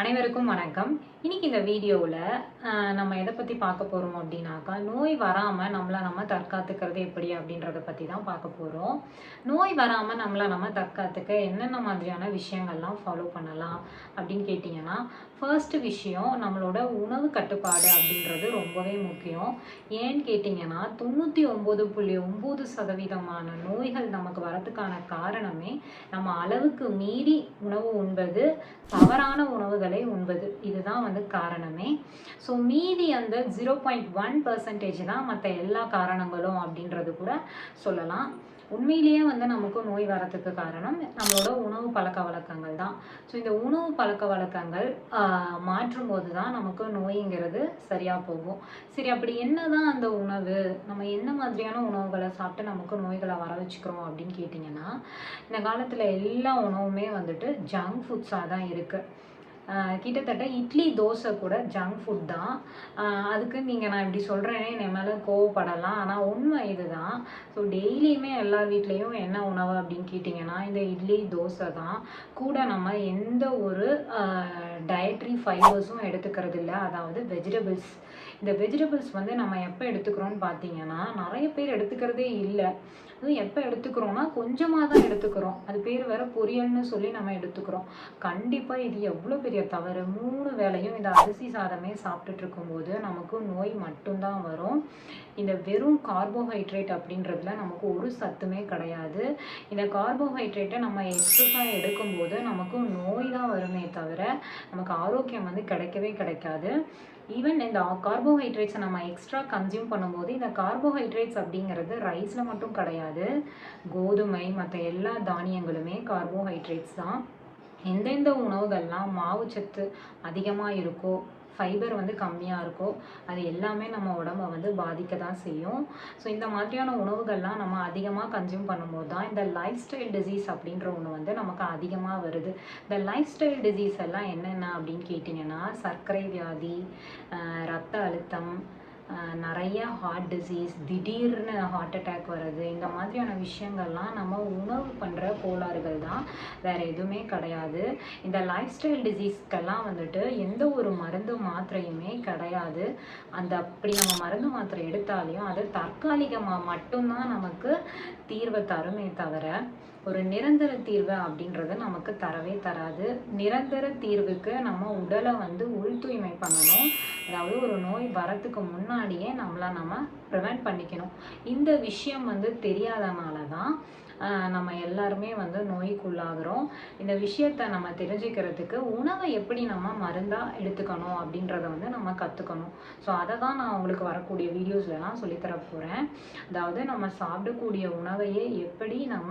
அனைவருக்கும் வணக்கம். இன்னைக்கு இந்த வீடியோவில் நம்ம எதை பற்றி பார்க்க போகிறோம் அப்படின்னாக்கா நோய் வராமல் நம்மளை நம்ம தற்காத்துக்கிறது எப்படி அப்படின்றத பற்றி தான் பார்க்க போகிறோம் நோய் வராமல் நம்மளை நம்ம தற்காத்துக்க என்னென்ன மாதிரியான விஷயங்கள்லாம் ஃபாலோ பண்ணலாம் அப்படின்னு கேட்டிங்கன்னா ஃபர்ஸ்ட் விஷயம் நம்மளோட உணவு கட்டுப்பாடு அப்படின்றது ரொம்பவே முக்கியம். ஏன்னு கேட்டிங்கன்னா தொண்ணூற்றி ஒம்பது புள்ளி ஒம்பது சதவீதமான நோய்கள் நமக்கு வரத்துக்கான காரணமே நம்ம அளவுக்கு மீறி உணவு உண்பது தவறான உணவுகள் உண்பது. இதுதான் வந்து காரணமே. ஸோ மீதி அந்த ஜீரோ பாயிண்ட் ஒன் பர்சன்டேஜ் தான் மற்ற எல்லா காரணங்களும் அப்படின்றது கூட சொல்லலாம். உண்மையிலேயே வந்து நமக்கு நோய் வரத்துக்கு காரணம் நம்மளோட உணவு பழக்க வழக்கங்கள் தான். ஸோ இந்த உணவு பழக்க வழக்கங்கள் மாற்றும் போது தான் நமக்கு நோய்ங்கிறது சரியாக போகும். சரி அப்படி என்ன தான் அந்த உணவு நம்ம என்ன மாதிரியான உணவுகளை சாப்பிட்டு நமக்கு நோய்களை வர வச்சுக்கிறோம் அப்படின்னு கேட்டிங்கன்னா இந்த காலத்தில் எல்லா உணவுமே வந்துட்டு ஜங்க் ஃபுட்ஸாக தான் இருக்குது கிட்டத்தட்ட இட்லி தோசை கூட ஜங்க் ஃபுட் தான். அதுக்கு நீங்கள் நான் இப்படி சொல்கிறேனே என் மேலே கோவப்படலாம். ஆனால் உண்மை இதுதான். ஸோ டெய்லியுமே எல்லா வீட்லேயும் என்ன உணவு அப்படின்னு கேட்டிங்கன்னா இந்த இட்லி தோசை தான். கூட நம்ம எந்த ஒரு டயட்ரி ஃபைபர்ஸும் எடுத்துக்கிறது இல்லை. அதாவது வெஜிடபிள்ஸ் இந்த வெஜிடபிள்ஸ் வந்து நம்ம எப்போ எடுத்துக்கிறோம்னு பார்த்தீங்கன்னா நிறைய பேர் எடுத்துக்கிறதே இல்லை. அதுவும் எப்போ எடுத்துக்கிறோம்னா கொஞ்சமாக தான் எடுத்துக்கிறோம். அது பேர் வேற பொரியல்னு சொல்லி நம்ம எடுத்துக்கிறோம். கண்டிப்பாக இது எவ்வளோ பெரிய தவறு மூணு வேளையும் இந்த அரிசி சாதமே சாப்பிட்டுட்டு இருக்கும்போது நமக்கு நோய் மட்டும்தான் வரும். இந்த வெறும் கார்போஹைட்ரேட் அப்படின்றதுல நமக்கு ஒரு சத்துமே கிடையாது. இந்த கார்போஹைட்ரேட்டை நம்ம எக்ஸஸாக எடுக்கும்போது நமக்கு நோய் தான் வருமே தவிர நமக்கு ஆரோக்கியம் வந்து கிடைக்கவே கிடைக்காது. ஈவன் இந்த கார்போஹைட்ரேட்ஸை நம்ம எக்ஸ்ட்ரா கன்சியூம் பண்ணும்போது இந்த கார்போஹைட்ரேட்ஸ் அப்படிங்கிறது ரைஸில் மட்டும் கிடையாது. கோதுமை மற்ற எல்லா தானியங்களுமே கார்போஹைட்ரேட்ஸ் தான். எந்தெந்த உணவுகள்லாம் மாவுச்சத்து அதிகமாக இருக்கோ ஃபைபர் வந்து கம்மியாக இருக்கோ அது எல்லாமே நம்ம உடம்ப வந்து பாதிக்க தான் செய்யும். ஸோ இந்த மாதிரியான உணவுகள்லாம் நம்ம அதிகமாக கன்சியூம் பண்ணும்போது தான் இந்த லைஃப் ஸ்டைல் டிசீஸ் அப்படின்ற ஒன்று வந்து நமக்கு அதிகமாக வருது. இந்த லைஃப் ஸ்டைல் டிசீஸ் எல்லாம் என்னென்ன அப்படின்னு கேட்டிங்கன்னா சர்க்கரை வியாதி ரத்த அழுத்தம் நிறைய ஹார்ட் டிசீஸ் திடீர்னு ஹார்ட் அட்டாக் வர்றது இந்த மாதிரியான விஷயங்கள்லாம் நம்ம உணவு பண்ணுற கோளாறுகள் தான். வேறு எதுவுமே கிடையாது. இந்த லைஃப் ஸ்டைல் டிசீஸ்க்கெல்லாம் வந்துட்டு எந்த ஒரு மருந்து மாத்திரையுமே கிடையாது. அந்த அப்படி நம்ம மருந்து மாத்திரை எடுத்தாலையும் அது தற்காலிகமாக மட்டும்தான் நமக்கு தீர்வை தருமே தவிர ஒரு நிரந்தர தீர்வு அப்படின்றது நமக்கு தரவே தராது. நிரந்தர தீர்வுக்கு நம்ம உடலை வந்து உள் தூய்மை பண்ணணும். அதாவது ஒரு நோய் வரத்துக்கு முன்னாடியே நம்மளை நம்ம ப்ரிவெண்ட் பண்ணிக்கணும். இந்த விஷயம் வந்து தெரியாதனால தான் நம்ம எல்லாருமே வந்து நோய்க்குள்ளாகிறோம். இந்த விஷயத்த நம்ம தெரிஞ்சுக்கிறதுக்கு உணவை எப்படி நம்ம மருந்தாக எடுத்துக்கணும் அப்படின்றத வந்து நம்ம கற்றுக்கணும் ஸோ அதை தான் நான் உங்களுக்கு வரக்கூடிய வீடியோஸ்லலாம் சொல்லித்தர போகிறேன் அதாவது நம்ம சாப்பிடக்கூடிய உணவையே எப்படி நம்ம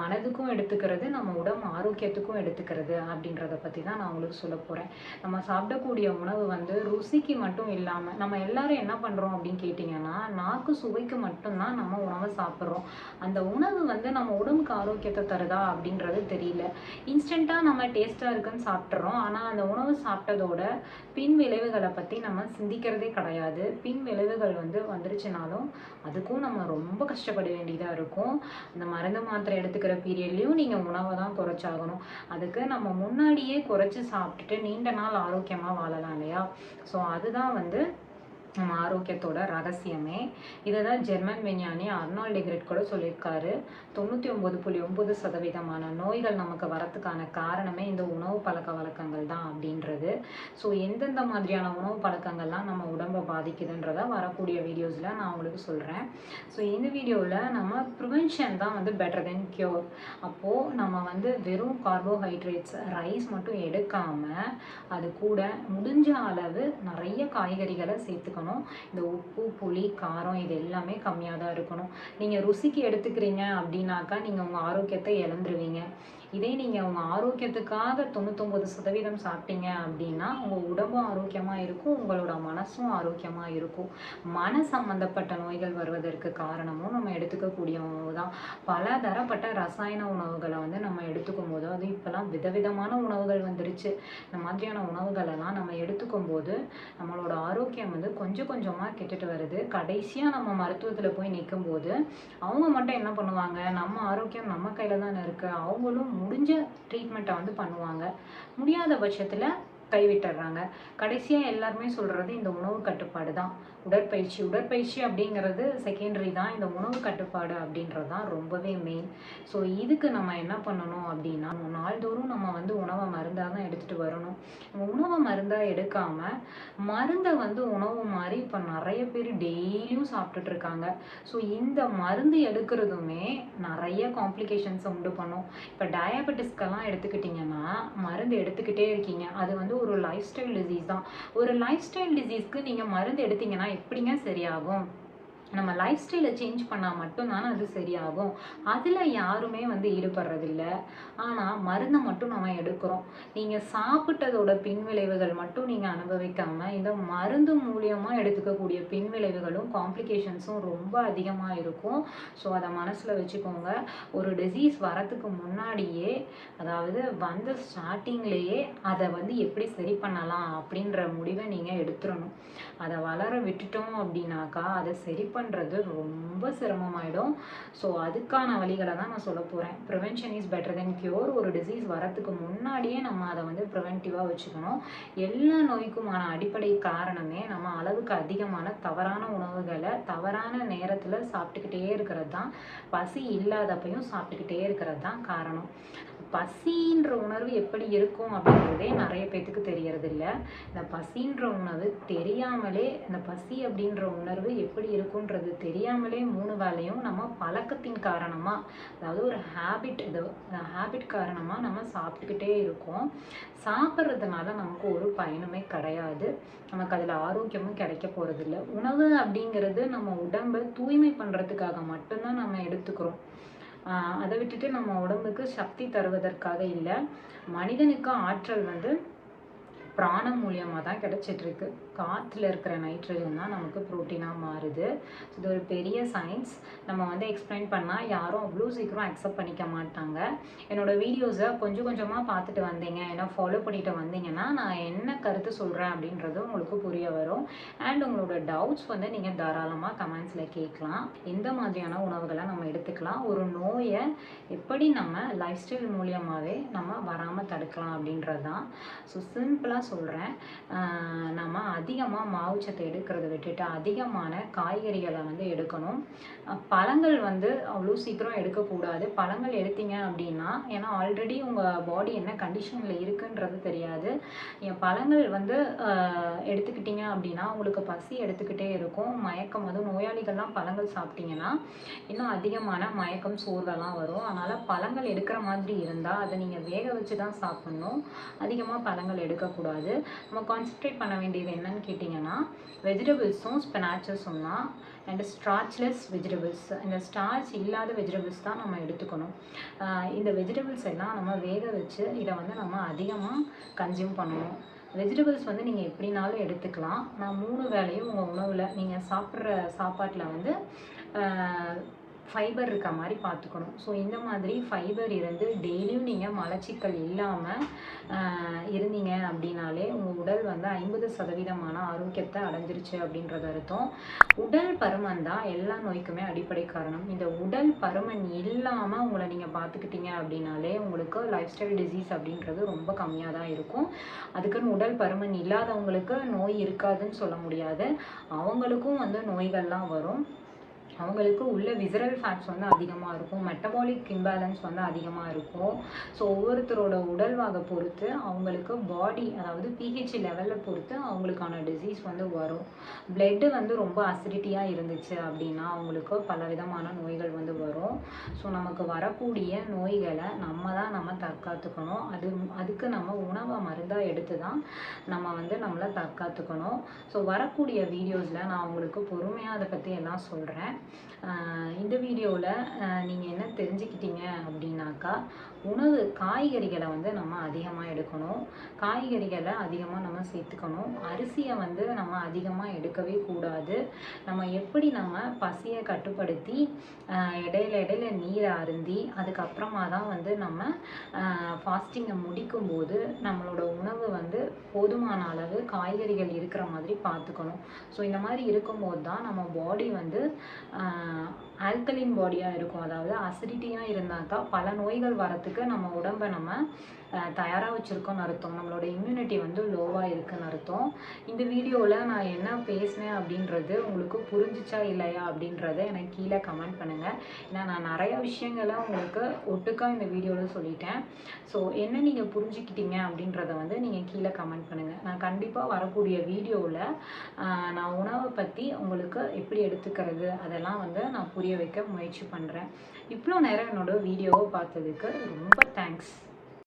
மனதுக்கும் எடுத்துக்கிறது நம்ம உடம்பு ஆரோக்கியத்துக்கும் எடுத்துக்கிறது அப்படின்றத பற்றி தான் நான் உங்களுக்கு சொல்ல போகிறேன் நம்ம சாப்பிடக்கூடிய உணவு வந்து ருசிக்கு மட்டும் இல்லாமல் நம்ம எல்லாரும் என்ன பண்ணுறோம் அப்படின்னு கேட்டிங்கன்னா நாக்கு சுவைக்கு மட்டும்தான் நம்ம உணவை சாப்பிட்றோம். அந்த உணவு வந்து நம்ம உடம்புக்கு ஆரோக்கியத்தை தருதா அப்படின்றது தெரியல. இன்ஸ்டண்ட்டாக நம்ம டேஸ்ட்டாக இருக்குன்னு சாப்பிட்றோம் ஆனால் அந்த உணவு சாப்பிட்டதோட பின் விளைவுகளை பற்றி நம்ம சிந்திக்கிறதே கிடையாது. பின் விளைவுகள் வந்து வந்துருச்சுனாலும் அதுக்கும் நம்ம ரொம்ப கஷ்டப்பட வேண்டியதாக இருக்கும். அந்த மருந்து மாத்திரை எடுத்துக்கிற பீரியட்லேயும் நீங்கள் உணவை தான் குறைச்சாகணும். அதுக்கு நம்ம முன்னாடியே குறைச்சி சாப்பிட்டுட்டு நீண்ட நாள் ஆரோக்கியமாக வாழலாம் இல்லையா? ஸோ அதுதான் வந்து நம்ம ஆரோக்கியத்தோட ரகசியமே. இதை தான் ஜெர்மன் விஞ்ஞானி அர்னால் டிகிரெட் கூட சொல்லியிருக்காரு. தொண்ணூற்றி ஒம்பது புள்ளி ஒம்பது சதவீதமான நோய்கள் நமக்கு வரத்துக்கான காரணமே இந்த உணவு பழக்க வழக்கங்கள் தான் அப்படின்றது. ஸோ எந்தெந்த மாதிரியான உணவு பழக்கங்கள்லாம் நம்ம உடம்பை பாதிக்குதுன்றத வரக்கூடிய வீடியோஸில் நான் உங்களுக்கு சொல்கிறேன் ஸோ இந்த வீடியோவில் நம்ம ப்ரிவென்ஷன் தான் வந்து பெட்டர் தென் க்யூர் அப்போது நம்ம வந்து வெறும் கார்போஹைட்ரேட்ஸ் ரைஸ் மட்டும் எடுக்காமல் அது கூட முடிஞ்ச அளவு நிறைய காய்கறிகளை சேர்த்துக்கணும். இந்த உப்பு புளி காரம் இது எல்லாமே கம்மியாக தான் இருக்கணும். நீங்கள் ருசிக்கு எடுத்துக்கிறீங்க அப்படின்னாக்கா நீங்கள் உங்கள் ஆரோக்கியத்தை இழந்துருவீங்க. இதே நீங்கள் உங்கள் ஆரோக்கியத்துக்காக தொண்ணூத்தொம்பது சதவீதம் சாப்பிட்டீங்க அப்படின்னா உங்கள் உடம்பும் ஆரோக்கியமாக இருக்கும் உங்களோட மனசும் ஆரோக்கியமாக இருக்கும். மன சம்பந்தப்பட்ட நோய்கள் வருவதற்கு காரணமும் நம்ம எடுத்துக்கக்கூடிய உணவு தான் பல தரப்பட்ட ரசாயன உணவுகளை வந்து நம்ம எடுத்துக்கும் போது அதுவும் இப்போலாம் விதவிதமான உணவுகள் வந்துருச்சு. இந்த மாதிரியான உணவுகளெல்லாம் நம்ம எடுத்துக்கும் போது நம்மளோட ஆரோக்கியம் வந்து கொஞ்சம் கொஞ்சமாக கெட்டுட்டு வருது. கடைசியாக நம்ம மருத்துவத்தில் போய் நிற்கும் போது அவங்க மட்டும் என்ன பண்ணுவாங்க? நம்ம ஆரோக்கியம் நம்ம கையில் தானே இருக்குது அவங்களும் முடிஞ்ச ட்ரீட்மெண்ட்டை வந்து பண்ணுவாங்க. முடியாத பட்சத்தில் கைவிட்டுடுறாங்க கடைசியாக எல்லாருமே சொல்கிறது இந்த உணவு கட்டுப்பாடு தான். உடற்பயிற்சி. உடற்பயிற்சி அப்படிங்கிறது செகண்டரி தான். இந்த உணவு கட்டுப்பாடு அப்படின்றது தான் ரொம்பவே மெயின் ஸோ இதுக்கு நம்ம என்ன பண்ணணும் அப்படின்னா நாள்தோறும் நம்ம வந்து உணவை மருந்தாக தான் எடுத்துகிட்டு வரணும். உணவை மருந்தாக எடுக்காமல் மருந்தை வந்து உணவு மாதிரி இப்போ நிறைய பேர் டெய்லியும் சாப்பிட்டுட்டு இருக்காங்க. ஸோ இந்த மருந்து எடுக்கிறதுமே நிறைய காம்ப்ளிகேஷன்ஸை உண்டு பண்ணும். இப்போ டயபெட்டிஸ்க்கெல்லாம் எடுத்துக்கிட்டிங்கன்னா மருந்து எடுத்துக்கிட்டே இருக்கீங்க. அது வந்து ஒரு லைஃப் ஸ்டைல் டிசீஸ் தான். ஒரு லைஃப் ஸ்டைல் டிசீஸ்க்கு நீங்கள் மருந்து எடுத்தீங்கன்னா எப்படிங்க சரியாகும்? நம்ம லைஃப் ஸ்டைலை சேஞ்ச் பண்ணால் மட்டும்தானே அது சரியாகும். அதில் யாருமே வந்து ஈடுபடுறதில்ல. ஆனால் மருந்தை மட்டும் நம்ம எடுக்கிறோம். நீங்கள் சாப்பிட்டதோட பின்விளைவுகள் மட்டும் நீங்கள் அனுபவிக்காமல் இந்த மருந்து மூலியமாக எடுத்துக்கக்கூடிய பின்விளைவுகளும் காம்ப்ளிகேஷன்ஸும் ரொம்ப அதிகமாக இருக்கும். ஸோ அதை மனசில் வச்சுக்கோங்க. ஒரு டிசீஸ் வரத்துக்கு முன்னாடியே அதாவது வந்த ஸ்டார்டிங்லேயே அதை வந்து எப்படி சரி பண்ணலாம் அப்படின்ற முடிவை நீங்கள் எடுத்துடணும். அதை வளர விட்டுட்டோம் அப்படின்னாக்கா அதை சரி பண்ணுறது ரொம்ப சிரமமாயிடும். ஸோ அதுக்கான வழிகளை தான் நான் சொல்ல போகிறேன் prevention is better than cure ஒரு டிசீஸ் வரத்துக்கு முன்னாடியே நம்ம அதை வந்து ப்ரிவென்டிவாக வச்சுக்கணும். எல்லா நோய்க்குமான அடிப்படை காரணமே நம்ம அளவுக்கு அதிகமான தவறான உணவுகளை தவறான நேரத்தில் சாப்பிட்டுக்கிட்டே இருக்கிறது தான். பசி இல்லாதப்பையும் சாப்பிட்டுக்கிட்டே இருக்கிறது தான் காரணம். பசின்ற உணர்வு எப்படி இருக்கும் அப்படின்றதே நிறைய பேத்துக்கு தெரியறது இந்த பசின்ற உணவு தெரியாமலே இந்த பசி அப்படின்ற உணர்வு எப்படி இருக்குன்றது தெரியாமலே மூணு வேலையும் நம்ம பழக்கத்தின் காரணமாக அதாவது ஒரு ஹேபிட் இது ஹேபிட் காரணமாக நம்ம சாப்பிட்டுக்கிட்டே இருக்கோம். சாப்பிட்றதுனால நமக்கு ஒரு பயனுமே கிடையாது. நமக்கு அதில் ஆரோக்கியமும் கிடைக்க போகிறதில்ல உணவு அப்படிங்கிறது நம்ம உடம்பை தூய்மை பண்ணுறதுக்காக மட்டும்தான் நம்ம எடுத்துக்கிறோம். அதை விட்டுட்டு நம்ம உடம்புக்கு சக்தி தருவதற்காக இல்லை மனிதனுக்கு ஆற்றல் வந்து பிராணம் மூலியமாக தான் கிடச்சிட்ருக்கு. காற்றுல இருக்கிற நைட்ரஜன் தான் நமக்கு ப்ரோட்டீனாக மாறுது. இது ஒரு பெரிய சயின்ஸ் நம்ம வந்து எக்ஸ்பிளைன் பண்ணால் யாரும் அவ்வளோ சீக்கிரம் அக்செப்ட் பண்ணிக்க மாட்டாங்க. என்னோடய வீடியோஸை கொஞ்சம் கொஞ்சமாக பார்த்துட்டு வந்தீங்க. ஏன்னா ஃபாலோ பண்ணிட்டு வந்தீங்கன்னா நான் என்ன கருத்து சொல்கிறேன் அப்படின்றது உங்களுக்கு புரிய வரும். அண்ட் உங்களோட டவுட்ஸ் வந்து நீங்கள் தாராளமாக கமெண்ட்ஸில் கேட்கலாம். எந்த மாதிரியான உணவுகளை நம்ம எடுத்துக்கலாம்? ஒரு நோயை எப்படி நம்ம லைஃப் ஸ்டைல் மூலியமாகவே நம்ம வராமல் தடுக்கலாம் அப்படின்றது தான் ஸோ சிம்பிளாக சொல்கிறேன் நம்ம அதிகமாக மாவுச்சத்தை எடுக்கிறத விட்டுட்டு அதிகமான காய்கறிகளை வந்து எடுக்கணும். பழங்கள் வந்து அவ்வளோ சீக்கிரம் எடுக்கக்கூடாது. பழங்கள் எடுத்தீங்க அப்படின்னா ஏன்னா ஆல்ரெடி உங்கள் பாடி என்ன கண்டிஷனில் இருக்குன்றது தெரியாது. என் பழங்கள் வந்து எடுத்துக்கிட்டீங்க அப்படின்னா உங்களுக்கு பசி எடுத்துக்கிட்டே இருக்கும். மயக்கம் வந்து நோயாளிகள்லாம் பழங்கள் சாப்பிட்டீங்கன்னா இன்னும் அதிகமான மயக்கம் சோர்வெல்லாம் வரும். அதனால் பழங்கள் எடுக்கிற மாதிரி இருந்தால் அதை நீங்கள் வேக வச்சு தான் சாப்பிட்ணும். அதிகமாக பழங்கள் எடுக்கக்கூடாது. நம்ம கான்சென்ட்ரேட் பண்ண வேண்டியது என்னன்னு கேட்டிங்கன்னா வெஜிடபிள்ஸும் ஸ்பினாச்சஸும் தான். அண்ட் ஸ்டார்ச்லெஸ் வெஜிடபிள்ஸ் இந்த ஸ்டார்ச் இல்லாத வெஜிடபிள்ஸ் தான் நம்ம எடுத்துக்கணும். இந்த வெஜிடபிள்ஸ் எல்லாம் நம்ம வேக வச்சு இதை வந்து நம்ம அதிகமாக கன்சியூம் பண்ணணும். வெஜிடபிள்ஸ் வந்து நீங்கள் எப்படினாலும் எடுத்துக்கலாம். நான் மூணு வேளையும் உங்கள் உணவில் நீங்கள் சாப்பிட்ற சாப்பாட்டில் வந்து ஃபைபர் இருக்க மாதிரி பார்த்துக்கணும். ஸோ இந்த மாதிரி ஃபைபர் இருந்து டெய்லியும் நீங்கள் மலச்சிக்கல் இல்லாமல் இருந்தீங்க அப்படின்னாலே உங்கள் உடல் வந்து ஐம்பது சதவீதமான ஆரோக்கியத்தை அடைஞ்சிருச்சு அப்படின்றது அர்த்தம். உடல் பருமன் தான் எல்லா நோய்க்குமே அடிப்படை காரணம். இந்த உடல் பருமன் இல்லாமல் உங்களை நீங்கள் பார்த்துக்கிட்டீங்க அப்படின்னாலே உங்களுக்கு லைஃப் ஸ்டைல் டிசீஸ் அப்படின்றது ரொம்ப கம்மியாக தான் இருக்கும். அதுக்குன்னு உடல் பருமன் இல்லாதவங்களுக்கு நோய் இருக்காதுன்னு சொல்ல முடியாது. அவங்களுக்கும் வந்து நோய்கள்லாம் வரும். அவங்களுக்கு உள்ள விசரல் ஃபேட்ஸ் வந்து அதிகமாக இருக்கும் மெட்டபாலிக் இம்பேலன்ஸ் வந்து அதிகமாக இருக்கும். ஸோ ஒவ்வொருத்தரோட உடல்வாக பொறுத்து அவங்களுக்கு பாடி அதாவது பிஹெச் லெவலில் பொறுத்து அவங்களுக்கான டிசீஸ் வந்து வரும். பிளட்டு வந்து ரொம்ப அசிடிட்டியாக இருந்துச்சு அப்படின்னா அவங்களுக்கு பல விதமான நோய்கள் வந்து வரும். ஸோ நமக்கு வரக்கூடிய நோய்களை நம்ம தான் நம்ம தற்காத்துக்கணும். அது அதுக்கு நம்ம உணவை மருந்தாக எடுத்து தான் நம்ம வந்து நம்மளை தற்காத்துக்கணும். ஸோ வரக்கூடிய வீடியோஸில் நான் உங்களுக்கு பொறுமையாக அதை பற்றி எல்லாம் சொல்கிறேன் இந்த வீடியோவில் நீங்கள் என்ன தெரிஞ்சுக்கிட்டீங்க அப்படின்னாக்கா உணவு காய்கறிகளை வந்து நம்ம அதிகமாக எடுக்கணும். காய்கறிகளை அதிகமாக நம்ம சேர்த்துக்கணும். அரிசியை வந்து நம்ம அதிகமாக எடுக்கவே கூடாது. நம்ம எப்படி நம்ம பசியை கட்டுப்படுத்தி இடையில இடையில நீரை அருந்தி அதுக்கப்புறமா தான் வந்து நம்ம ஃபாஸ்டிங்கை முடிக்கும்போது நம்மளோட உணவு வந்து போதுமான அளவு காய்கறிகள் இருக்கிற மாதிரி பார்த்துக்கணும். ஸோ இந்த மாதிரி இருக்கும்போது தான் நம்ம பாடி வந்து ஆல்கலின் பாடியாக இருக்கும். அதாவது அசிடிட்டியாக இருந்தாக்கா பல நோய்கள் வரத்துக்கு நம்ம உடம்பை நம்ம தயாராக வச்சுருக்கோன்னு அர்த்தம். நம்மளோட இம்யூனிட்டி வந்து லோவாக இருக்குன்னு அர்த்தம். இந்த வீடியோவில் நான் என்ன பேசினேன் அப்படின்றது உங்களுக்கு புரிஞ்சிச்சா இல்லையா அப்படின்றத எனக்கு கீழே கமெண்ட் பண்ணுங்கள் ஏன்னா நான் நிறைய விஷயங்களை உங்களுக்கு ஒட்டுக்கா இந்த வீடியோவில் சொல்லிட்டேன். ஸோ என்ன நீங்கள் புரிஞ்சுக்கிட்டீங்க அப்படின்றத வந்து நீங்கள் கீழே கமெண்ட் பண்ணுங்கள் நான் கண்டிப்பாக வரக்கூடிய வீடியோவில் நான் உணவை பற்றி உங்களுக்கு எப்படி எடுத்துக்கிறது அதெல்லாம் வந்து நான் புரிய வைக்க முயற்சி பண்ணுறேன் இவ்வளோ நேரம் என்னோடய வீடியோவை பார்த்ததுக்கு ரொம்ப தேங்க்ஸ்